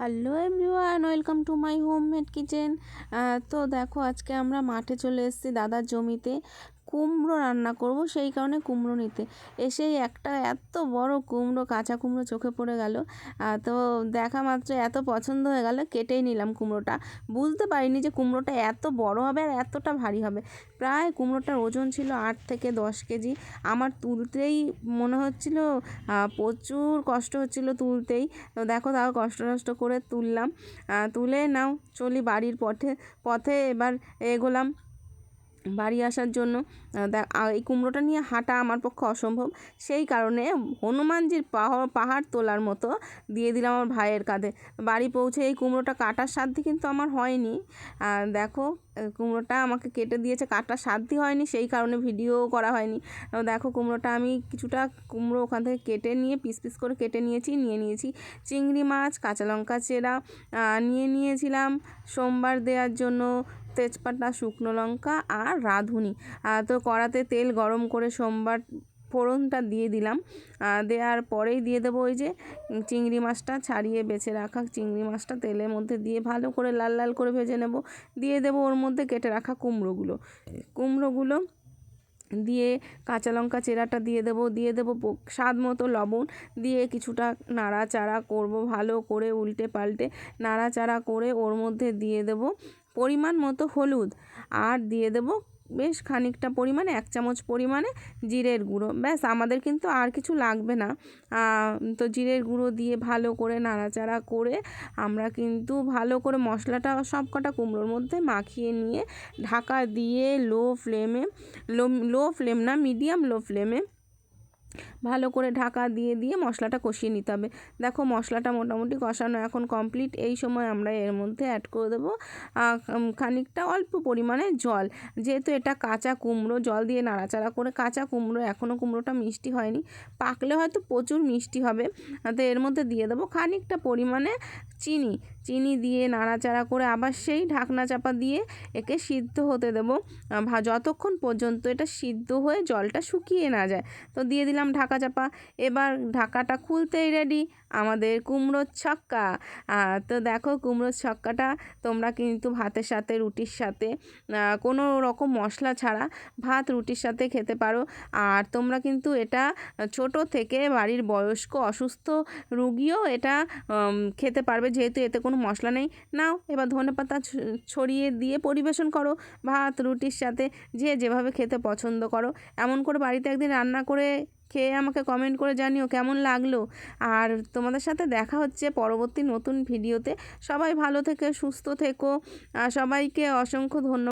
Hello everyone, welcome to my homemade kitchen. তো দেখো আজকে আমরা মাঠে চলে এসেছি দাদার জমিতে। কুমড়ো রান্না করব, সেই কারণে কুমড়ো নিতে। এসেই একটা এত বড় কুমড়ো, কাঁচা কুমড়ো চোখে পড়ে গেল। তো দেখা মাত্র এত পছন্দ হয়ে গেল, কেটেই নিলাম কুমড়োটা। বুঝতে পারিনি যে কুমড়োটা এত বড় হবে আর এতটা ভারী হবে। প্রায় কুমড়োটার ওজন ছিল আট থেকে দশ কেজি। আমার তুলতেই মনে হচ্ছিল প্রচুর কষ্ট হচ্ছিল তুলতেই। তো দেখো তাও কষ্ট টষ্ট করে তুললাম। তুলে নাও, চলি বাড়ির পথে পথে এবার এগোলাম। বাড়ি আসার জন্য এই কুমড়োটা নিয়ে হাঁটা আমার পক্ষে অসম্ভব। সেই কারণে হনুমানজির পাহাড় পাহাড় তোলার মতো দিয়ে দিলাম আমার ভাইয়ের কাঁধে। বাড়ি পৌঁছে এই কুমড়োটা কাটার সাধ্যি কিন্তু আমার হয়নি। দেখো কুমড়োটা আমাকে কেটে দিয়েছে কাটার সাধ্যি হয়নি, সেই কারণে ভিডিও করা হয়নি। দেখো কুমড়োটা আমি কিছুটা কুমড়ো ওখান থেকে কেটে নিয়ে পিস পিস করে কেটে নিয়েছি, নিয়ে নিয়েছি চিংড়ি মাছ, কাঁচা লঙ্কা চেরা নিয়ে নিয়েছিলাম সোমবার দেওয়ার জন্য তেজপাতা, শুকনো লঙ্কা আর রাঁধুনি। তো কড়াতে তেল গরম করে সোমবার ফোড়নটা দিয়ে দিলাম। দেওয়ার পরেই দিয়ে দেবো ওই যে চিংড়ি মাছটা ছাড়িয়ে বেছে রাখা চিংড়ি মাছটা তেলের মধ্যে দিয়ে ভালো করে লাল লাল করে ভেজে নেব। দিয়ে দেবো ওর মধ্যে কেটে রাখা কুমড়োগুলো। কুমড়োগুলো দিয়ে কাঁচা লঙ্কা চেরাটা দিয়ে দেবো দিয়ে দেবো স্বাদ মতো লবণ। দিয়ে কিছুটা নাড়াচাড়া করব ভালো করে উল্টে পাল্টে। নাড়াচাড়া করে ওর মধ্যে দিয়ে দেবো পরিমাণ মতো হলুদ। আর দিয়ে দেবো বেশ খানিকটা পরিমাণে, এক চামচ পরিমাণে জিরের গুঁড়ো। ব্যাস, আমাদের কিন্তু আর কিছু লাগবে না। তো জিরের গুঁড়ো দিয়ে ভালো করে নাড়াচাড়া করে আমরা কিন্তু ভালো করে মশলাটা সব কটা কুমড়োর মধ্যে মাখিয়ে নিয়ে ঢাকা দিয়ে লো ফ্লেমে, লো লো ফ্লেম না, মিডিয়াম লো ফ্লেমে ভালো করে ঢাকা দিয়ে দিয়ে মশলাটা কষিয়ে নিতে হবে। দেখো মশলাটা মোটামুটি কষানো এখন কমপ্লিট এই সময় আমরা এর মধ্যে অ্যাড করে দেবো খানিকটা অল্প পরিমাণে জল। যেহেতু এটা কাঁচা কুমড়ো, জল দিয়ে নাড়াচাড়া করে কাঁচা কুমড়ো এখনও কুমড়োটা মিষ্টি হয়নি। পাকলে হয়তো প্রচুর মিষ্টি হবে। তো এর মধ্যে দিয়ে দেবো খানিকটা পরিমাণে চিনি। চিনি দিয়ে নাড়াচাড়া করে আবার সেই ঢাকনা চাপা দিয়ে একে সিদ্ধ হতে দেবো। যতক্ষণ পর্যন্ত এটা সিদ্ধ হয়ে জলটা শুকিয়ে না যায়। তো দিয়ে দিলাম ঢাকা চাপা। এবার ঢাকাটা খুলতেই রেডি আমাদের কুমড়োর ছক্কা। তো দেখো কুমড়োর ছক্কাটা তোমরা কিন্তু ভাতের সাথে, রুটির সাথে কোনো রকম মশলা ছাড়া ভাত, রুটির সাথে খেতে পারো। আর তোমরা কিন্তু এটা ছোট থেকে বাড়ির বয়স্ক, অসুস্থ রুগীও এটা খেতে পারবে। যেহেতু এতে কোনো মশলা নেই। নাও, এবার ধনে পাতা ছড়িয়ে দিয়ে পরিবেশন করো। ভাত, রুটির সাথে যে যেভাবে খেতে পছন্দ করো। এমন করে বাড়িতে একদিন রান্না করে খেয়ে আমাকে কমেন্ট করে জানিও কেমন লাগল। আর তোমাদের সাথে দেখা হচ্ছে পরবর্তী নতুন ভিডিওতে সবাই ভালো থেকে, সুস্থ থেকো। সবাইকে অসংখ্য ধন্যবাদ।